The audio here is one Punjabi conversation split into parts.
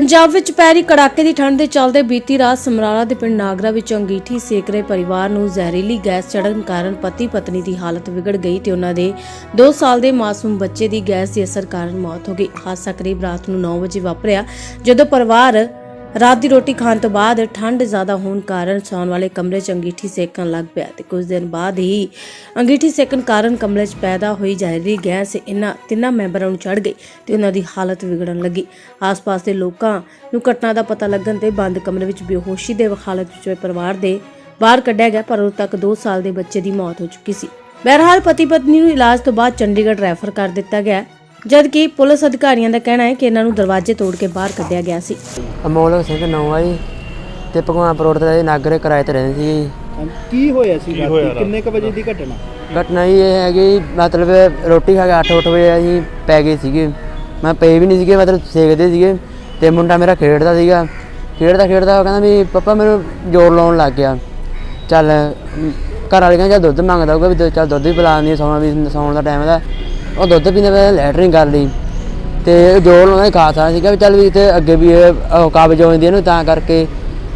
ਪੰਜਾਬ ਵਿੱਚ ਪੈ ਰਹੀ ਕੜਾਕੇ ਦੀ ਠੰਡ ਦੇ ਚੱਲਦੇ ਬੀਤੀ ਰਾਤ ਸਮਰਾਲਾ ਦੇ ਪਿੰਡ ਨਾਗਰਾ ਵਿੱਚ ਅੰਗੀਠੀ ਸੇਕ ਰਹੇ ਪਰਿਵਾਰ ਨੂੰ ਜ਼ਹਿਰੀਲੀ ਗੈਸ ਚੜਨ ਕਾਰਨ ਪਤੀ ਪਤਨੀ ਦੀ ਹਾਲਤ ਵਿਗੜ ਗਈ ਤੇ ਉਹਨਾਂ ਦੇ 2 ਸਾਲ ਦੇ ਮਾਸੂਮ ਬੱਚੇ ਦੀ ਗੈਸ ਦੇ ਅਸਰ ਕਾਰਨ ਮੌਤ ਹੋ ਗਈ। ਹਾਦਸਾ ਕਰੀਬ ਰਾਤ ਨੂੰ 9 ਵਜੇ ਵਾਪਰਿਆ ਜਦੋਂ ਪਰਿਵਾਰ ਰਾਤ ਦੀ ਰੋਟੀ ਖਾਣ ਤੋਂ ਬਾਅਦ ਠੰਡ ਜ਼ਿਆਦਾ ਹੋਣ ਕਾਰਨ ਸੌਣ ਵਾਲੇ ਕਮਰੇ 'ਚ ਅੰਗੀਠੀ ਸੇਕਣ ਲੱਗ ਪਿਆ ਤੇ ਕੁਝ ਦਿਨ ਬਾਅਦ ਹੀ ਅੰਗੀਠੀ ਸੇਕਣ ਕਾਰਨ ਕਮਰੇ 'ਚ ਪੈਦਾ ਹੋਈ ਜ਼ਹਿਰੀ ਗੈਸ ਇਹਨਾਂ ਤਿੰਨਾਂ ਮੈਂਬਰਾਂ ਨੂੰ ਚੜ ਗਈ ਤੇ ਉਹਨਾਂ ਦੀ ਹਾਲਤ ਵਿਗੜਨ ਲੱਗੀ। ਆਸ-ਪਾਸ ਦੇ ਲੋਕਾਂ ਨੂੰ ਘਟਨਾ ਦਾ ਪਤਾ ਲੱਗਣ ਤੇ ਬੰਦ ਕਮਰੇ ਵਿੱਚ ਬੇਹੋਸ਼ੀ ਦੇ ਹਾਲਤ ਵਿੱਚ ਹੋਏ ਪਰਿਵਾਰ ਦੇ ਬਾਹਰ ਕੱਢਿਆ ਗਿਆ, ਪਰ ਉਦੋਂ ਤੱਕ 2 ਸਾਲ ਦੇ ਬੱਚੇ ਦੀ ਮੌਤ ਹੋ ਚੁੱਕੀ ਸੀ। ਬਹਰਹਾਲ ਪਤੀ ਪਤਨੀ ਨੂੰ ਇਲਾਜ ਤੋਂ ਬਾਅਦ ਚੰਡੀਗੜ੍ਹ ਰੈਫਰ ਕਰ ਦਿੱਤਾ ਗਿਆ। ਜਦ ਕਿ ਪੁਲਿਸ ਅਧਿਕਾਰੀਆਂ ਦਾ ਕਹਿਣਾ ਹੈ ਕਿ ਇਹਨਾਂ ਨੂੰ ਦਰਵਾਜ਼ੇ ਤੋੜ ਕੇ ਬਾਹਰ ਕੱਢਿਆ ਗਿਆ ਸੀ। ਅਮੋਲਕ ਸਿੰਘ ਨੌਂ ਆ ਜੀ ਤੇ ਭਗਵਾਨਪੁਰ ਰੋਡ ਤੇ ਨਾਗਰੇ ਕਿਰਾਏ ਤੇ ਰਹਿੰਦੇ ਸੀ ਜੀ। ਕੀ ਹੋਇਆ ਸੀ ਰਾਤੀ? ਕਿੰਨੇ ਕ ਵਜੇ ਦੀ ਘਟਨਾ? ਘਟਨਾ ਜੀ ਇਹ ਹੈਗੀ ਮਤਲਬ ਰੋਟੀ ਖਾ ਕੇ 8-8 ਵਜੇ ਅਸੀਂ ਪੈ ਗਏ ਸੀਗੇ। ਮੈਂ ਪਏ ਵੀ ਨਹੀਂ ਸੀਗੇ ਮਤਲਬ ਸੇਕਦੇ ਸੀਗੇ ਤੇ ਮੁੰਡਾ ਮੇਰਾ ਖੇਡਦਾ ਸੀਗਾ। ਖੇਡਦਾ ਖੇਡਦਾ ਉਹ ਕਹਿੰਦਾ ਵੀ ਪਪਾ ਮੈਨੂੰ ਜ਼ੋਰ ਲਾਉਣ ਲੱਗ ਗਿਆ। ਚੱਲ ਘਰ ਵਾਲੇ ਕਹਿੰਦੇ ਚੱਲ ਦੁੱਧ ਮੰਗਦਾ ਹੋਊਗਾ ਵੀ ਚੱਲ ਦੁੱਧ ਵੀ ਪਿਲਾ ਦਿੰਦੀ ਸੌਣਾ ਵੀ, ਸੌਣ ਦਾ ਟਾਈਮ ਦਾ। ਉਹ ਦੁੱਧ ਪੀਂਦੇ ਪਏ ਲੈਟਰਿੰਗ ਕਰ ਲਈ। ਤੇ ਜੋ ਉਹਨਾਂ ਨੇ ਖਾ ਸਕਦਾ ਸੀਗਾ ਵੀ ਚੱਲ ਵੀ ਤੇ ਅੱਗੇ ਵੀ ਇਹ ਕਾਬਜ ਹੋ ਜਾਂਦੀ ਇਹਨੂੰ ਤਾਂ ਕਰਕੇ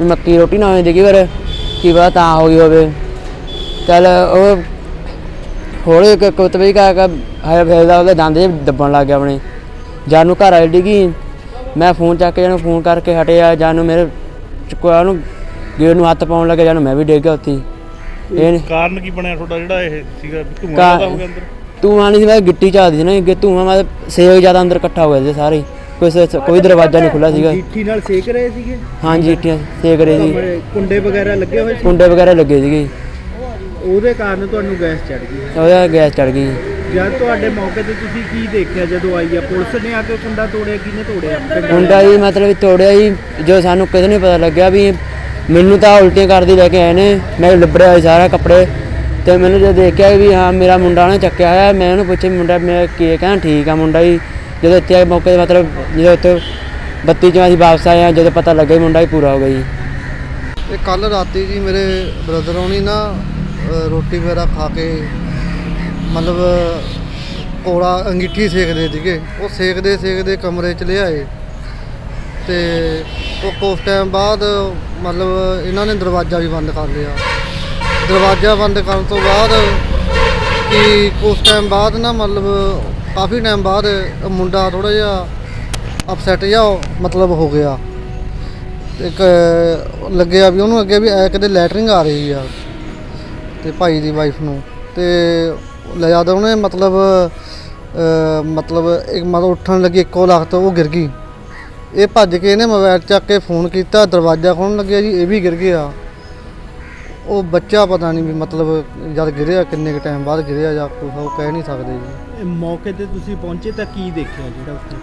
ਮੱਕੀ ਰੋਟੀ ਨਾ ਹੋ ਜਾਂਦੀ ਕਈ ਵਾਰ ਕੀ ਪਤਾ ਤਾਂ ਹੋ ਗਈ ਹੋਵੇ। ਚੱਲ ਉਹ ਹੌਲੀ ਇੱਕ ਕੁੱਤਬੀ ਕਾ ਕਾ ਹਾਇਆ ਫੇਰਦਾ ਉਹਦੇ ਦੰਦ ਜੇ ਦੱਬਣ ਲੱਗ ਗਿਆ ਆਪਣੇ। ਜਦ ਨੂੰ ਘਰ ਵਾਲੀ ਡਿੱਗੀ। ਮੈਂ ਫੋਨ ਚੱਕ ਕੇ ਇਹਨੂੰ ਫੋਨ ਕਰਕੇ ਹਟਿਆ। ਜਦ ਨੂੰ ਮੇਰੇ ਚੁੱਕਿਆ ਉਹਨੂੰ ਗੇਟ ਨੂੰ ਹੱਥ ਪਾਉਣ ਲੱਗਾ ਜਦ ਨੂੰ ਮੈਂ ਵੀ ਡਿੱਗ ਗਿਆ ਉੱਥੇ। ਇਹ ਕਾਰਨ ਕੀ ਬਣਿਆ ਤੁਹਾਡਾ ਜਿਹੜਾ ਇਹ ਸੀਗਾ ਧੂਆਂ ਜ਼ਿਆਦਾ ਹੋ ਗਿਆ ਅੰਦਰ? ਧੂਆਂ ਨਹੀਂ ਸੀ ਮੈਂ ਗਿੱਟੀ ਝਾਲਦੀ ਸੀ ਨਾ ਅੱਗੇ ਧੂਆਂ ਮੈਂ ਸੇਕ ਜ਼ਿਆਦਾ ਅੰਦਰ ਇਕੱਠਾ ਹੋ ਗਿਆ ਸੀ ਸਾਰੇ ਕੋਈ ਸ- ਕੋਈ ਦਰਵਾਜ਼ਾ ਨਹੀਂ ਖੁੱਲਾ ਸੀਗਾ। ਜੀਠੀ ਨਾਲ ਸੇਕ ਰਹੇ ਸੀਗੇ? ਹਾਂਜੀ ਇੱਟੀਆਂ ਸੇਕ ਰਹੇ ਸੀ। ਕਮਰੇ ਕੁੰਡੇ ਵਗੈਰਾ ਲੱਗੇ ਹੋਏ ਸੀ? ਕੁੰਡੇ ਵਗੈਰਾ ਲੱਗੇ ਸੀਗੇ। ਉਹਦੇ ਕਾਰਨ ਤੁਹਾਨੂੰ ਗੈਸ ਚੜ ਗਈ? ਉਹਦਾ ਗੈਸ ਚੜ ਗਈ। ਜਦ ਤੁਹਾਡੇ ਮੌਕੇ ਤੇ ਤੁਸੀਂ ਕੀ ਦੇਖਿਆ ਜਦੋਂ ਆਈ ਆ? ਪੁਲਿਸ ਨੇ ਆ ਕੇ ਕੁੰਡਾ ਤੋੜਿਆ ਕਿਹਨੇ ਤੋੜਿਆ? ਮੁੰਡਾ ਜੀ ਮਤਲਬ ਤੋੜਿਆ ਜੀ ਜੋ ਸਾਨੂੰ ਕਦੇ ਨਹੀਂ ਪਤਾ ਲੱਗਿਆ ਵੀ ਮੈਨੂੰ ਤਾਂ ਉਲਟੀਆਂ ਕਰਦੀ ਲੈ ਕੇ ਆਏ ਨੇ, ਮੈਂ ਲਿਬੜਿਆ ਹੋਇਆ ਸਾਰਾ ਕੱਪੜੇ ਤੇ ਮੈਨੂੰ ਜਦੋਂ ਦੇਖਿਆ ਵੀ ਹਾਂ, ਮੇਰਾ ਮੁੰਡਾ ਨੇ ਚੱਕਿਆ ਹੋਇਆ, ਮੈਂ ਉਹਨੂੰ ਪੁੱਛਿਆ ਵੀ ਮੁੰਡਾ, ਮੈਂ ਕੀ ਕਹਿੰਦਾ ਠੀਕ ਆ ਮੁੰਡਾ ਜੀ। ਜਦੋਂ ਇੱਥੇ ਆਏ ਮੌਕੇ ਤੇ ਮਤਲਬ ਜਦੋਂ ਉੱਥੇ ਬੱਤੀ ਚੋਂ ਅਸੀਂ ਵਾਪਸ ਆਏ ਹਾਂ, ਜਦੋਂ ਪਤਾ ਲੱਗਾ ਵੀ ਮੁੰਡਾ ਹੀ ਪੂਰਾ ਹੋ ਗਿਆ ਜੀ। ਇਹ ਕੱਲ ਰਾਤੀ ਜੀ ਮੇਰੇ ਬ੍ਰਦਰ ਹੋਣੀ ਨਾ ਰੋਟੀ ਵਗੈਰਾ ਖਾ ਕੇ ਮਤਲਬ ਕੋੜਾ ਅੰਗੀਠੀ ਸੇਕਦੇ ਸੀਗੇ। ਉਹ ਸੇਕਦੇ ਸੇਕਦੇ ਕਮਰੇ ਚ ਲਿਆਏ। ਤੇ ਉਹ ਕੁਝ ਟਾਈਮ ਬਾਅਦ ਮਤਲਬ ਇਹਨਾਂ ਨੇ ਦਰਵਾਜ਼ਾ ਵੀ ਬੰਦ ਕਰ ਲਿਆ। ਦਰਵਾਜ਼ਾ ਬੰਦ ਕਰਨ ਤੋਂ ਬਾਅਦ ਕਿ ਕੁਝ ਟਾਈਮ ਬਾਅਦ ਨਾ ਮਤਲਬ ਕਾਫੀ ਟਾਈਮ ਬਾਅਦ ਮੁੰਡਾ ਥੋੜਾ ਜਿਹਾ ਅਪਸੈਟ ਜਿਹਾ ਮਤਲਬ ਹੋ ਗਿਆ। ਤੇ ਇੱਕ ਲੱਗਿਆ ਵੀ ਉਹਨੂੰ ਅੱਗੇ ਵੀ ਐ ਕਦੇ ਲੈਟਰਿੰਗ ਆ ਰਹੀ ਆ ਤੇ ਭਾਈ ਦੀ ਵਾਈਫ ਨੂੰ ਤੇ ਲੈ ਜਾਂਦਾ ਉਹਨੇ ਮਤਲਬ ਮਤਲਬ ਇੱਕ ਮਤਲਬ ਉੱਠਣ ਲੱਗੀ ਇੱਕੋ ਲੱਖ ਤੋਂ ਉਹ ਗਿਰ ਗਈ। ਇਹ ਭੱਜ ਕੇ ਇਹਨੇ ਮੋਬਾਈਲ ਚੱਕ ਕੇ ਫੋਨ ਕੀਤਾ ਦਰਵਾਜ਼ਾ ਖੋਲ੍ਹਣ ਲੱਗਿਆ ਜੀ ਇਹ ਵੀ ਗਿਰ ਗਿਆ। ਉਹ ਬੱਚਾ ਪਤਾ ਨਹੀਂ ਵੀ ਮਤਲਬ ਜਦ ਗਿਰਿਆ ਕਿੰਨੇ ਕ ਟਾਈਮ ਬਾਅਦ ਗਿਰਿਆ ਜਾਂ ਕੁਛ ਉਹ ਕਹਿ ਨਹੀਂ ਸਕਦੇ ਜੀ। ਇਹ ਮੌਕੇ ਤੇ ਤੁਸੀਂ ਪਹੁੰਚੇ ਤਾਂ ਕੀ ਦੇਖਿਆ ਜਿਹੜਾ ਉੱਥੇ?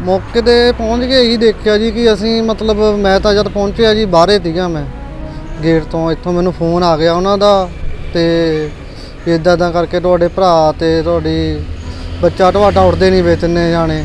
ਮੌਕੇ ਤੇ ਪਹੁੰਚ ਕੇ ਇਹੀ ਦੇਖਿਆ ਜੀ ਕਿ ਅਸੀਂ ਮਤਲਬ ਮੈਂ ਤਾਂ ਜਦ ਪਹੁੰਚਿਆ ਜੀ ਬਾਹਰੇ ਸੀਗਾ ਮੈਂ। ਗੇਟ ਤੋਂ ਇੱਥੋਂ ਮੈਨੂੰ ਫੋਨ ਆ ਗਿਆ ਉਹਨਾਂ ਦਾ ਤੇ ਇਦਾਂ ਦਾ ਕਰਕੇ ਤੁਹਾਡੇ ਭਰਾ ਤੇ ਤੁਹਾਡੀ ਬੱਚਾ ਤੁਹਾਡਾ ਉੱਡਦੇ ਨਹੀਂ ਵੇ ਤਿੰਨੇ ਜਾਣੇ।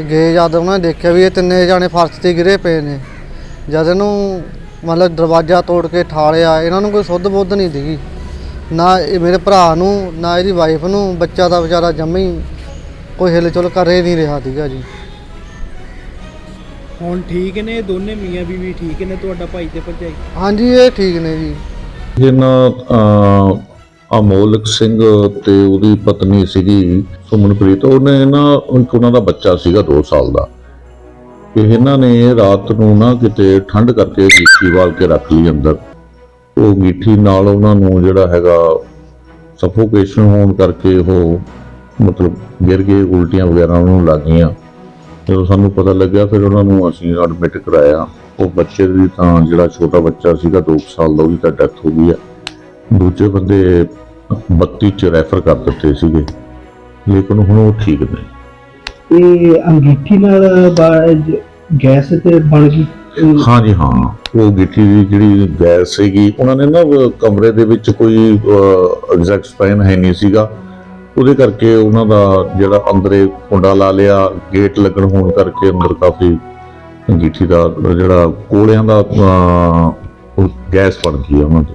ਗਏ ਜਦ ਉਹਨਾਂ ਨੇ ਦੇਖਿਆ ਵੀ ਇਹ ਤਿੰਨੇ ਜਾਣੇ ਫਰਸ਼ ਤੇ ਗਿਰੇ ਪਏ ਨੇ। ਜਦ ਇਹਨੂੰ ਮਤਲਬ ਦਰਵਾਜ਼ਾ ਤੋੜ ਕੇ ਠਾਲਿਆ ਇਹਨਾਂ ਨੂੰ ਕੋਈ ਸੁੱਧ ਬੁੱਧ ਨਹੀਂ ਦੀਗੀ ਨਾ ਇਹ ਮੇਰੇ ਭਰਾ ਨੂੰ ਨਾ ਇਹਦੀ ਵਾਈਫ ਨੂੰ ਬੱਚਾ ਦਾ ਵਿਚਾਰਾ ਜੰਮੇ ਹੀ ਕੋਈ ਹਿਲਚੁਲ ਕਰ ਨਹੀਂ ਰਿਹਾ ਸੀਗਾ ਜੀ। ਹੁਣ ਠੀਕ ਨੇ ਦੋਨੇ ਮੀਆਂ ਬੀਵੀ ਠੀਕ ਨੇ ਤੁਹਾਡਾ ਭਾਈ ਤੇ ਭਰਜਾਈ? ਹਾਂਜੀ ਇਹ ਠੀਕ ਨੇ ਜੀ। ਇਹਨਾਂ ਅਮੋਲਕ ਸਿੰਘ ਤੇ ਉਹਦੀ ਪਤਨੀ ਸੀਗੀ ਸੁਮਨਪ੍ਰੀਤ। ਉਹਨੇ ਨਾ, ਇੱਕ ਉਹਨਾਂ ਦਾ ਬੱਚਾ ਸੀਗਾ 2 ਸਾਲ ਦਾ। ਇਹਨਾਂ ਨੇ ਰਾਤ ਨੂੰ ਨਾ ਕਿਤੇ ਠੰਡ ਕਰਕੇ ਗੀਠੀ ਵਾਲ ਕੇ ਰੱਖ ਲਈ ਅੰਦਰ। ਉਹ ਗੀਠੀ ਨਾਲ ਉਹਨਾਂ ਨੂੰ ਜਿਹੜਾ ਹੈਗਾ ਸਫੋਕੇਸ਼ਨ ਹੋਣ ਕਰਕੇ ਉਹ ਮਤਲਬ ਗਿਰ ਗਏ, ਉਲਟੀਆਂ ਵਗੈਰਾ ਉਹਨਾਂ ਨੂੰ ਲੱਗ ਗਈਆਂ। ਜਦੋਂ ਸਾਨੂੰ ਪਤਾ ਲੱਗਿਆ, ਫਿਰ ਉਹਨਾਂ ਨੂੰ ਅਸੀਂ ਐਡਮਿਟ ਕਰਾਇਆ। ਉਹ ਬੱਚੇ ਦੀ ਤਾਂ ਜਿਹੜਾ ਛੋਟਾ ਬੱਚਾ ਸੀਗਾ 2 ਸਾਲ ਦਾ, ਉਹਦੀ ਤਾਂ ਡੈਥ ਹੋ ਗਈ ਆ। ਦੂਜੇ ਬੰਦੇ 32 ਚ ਰੈਫਰ ਕਰ ਦਿੱਤੇ ਸੀਗੇ। ਲੇਕਿਨ ਹੁਣ ਉਹ ਠੀਕ ਨੇ। ਇਹ ਅੰਗੀਠੀ ਨਾਲ ਗੈਸ ਤੇ ਬਣ ਗਈ? ਹਾਂਜੀ ਹਾਂ। ਉਹ ਗਿੱਠੀ ਦੀ ਜਿਹੜੀ ਗੈਸ ਸੀਗੀ ਉਹਨਾਂ ਨੇ ਨਾ ਉਹ ਕਮਰੇ ਦੇ ਵਿੱਚ ਕੋਈ ਐਗਜ਼ੈਕਟ ਸਪੈਨ ਹੈ ਨਹੀਂ ਸੀਗਾ। ਉਹਦੇ ਕਰਕੇ ਉਹਨਾਂ ਦਾ ਜਿਹੜਾ ਅੰਦਰੇ ਕੁੰਡਾ ਲਾ ਲਿਆ ਗੇਟ ਲੱਗਣ ਹੋਣ ਕਰਕੇ ਅੰਦਰ ਕਾਫੀ ਗਿੱਠੀ ਦਾ ਜਿਹੜਾ ਕੋਲਿਆਂ ਦਾ ਅਹ, ਉਹ ਗੈਸ ਬਣ ਗਈ ਉਹਨਾਂ ਦੇ।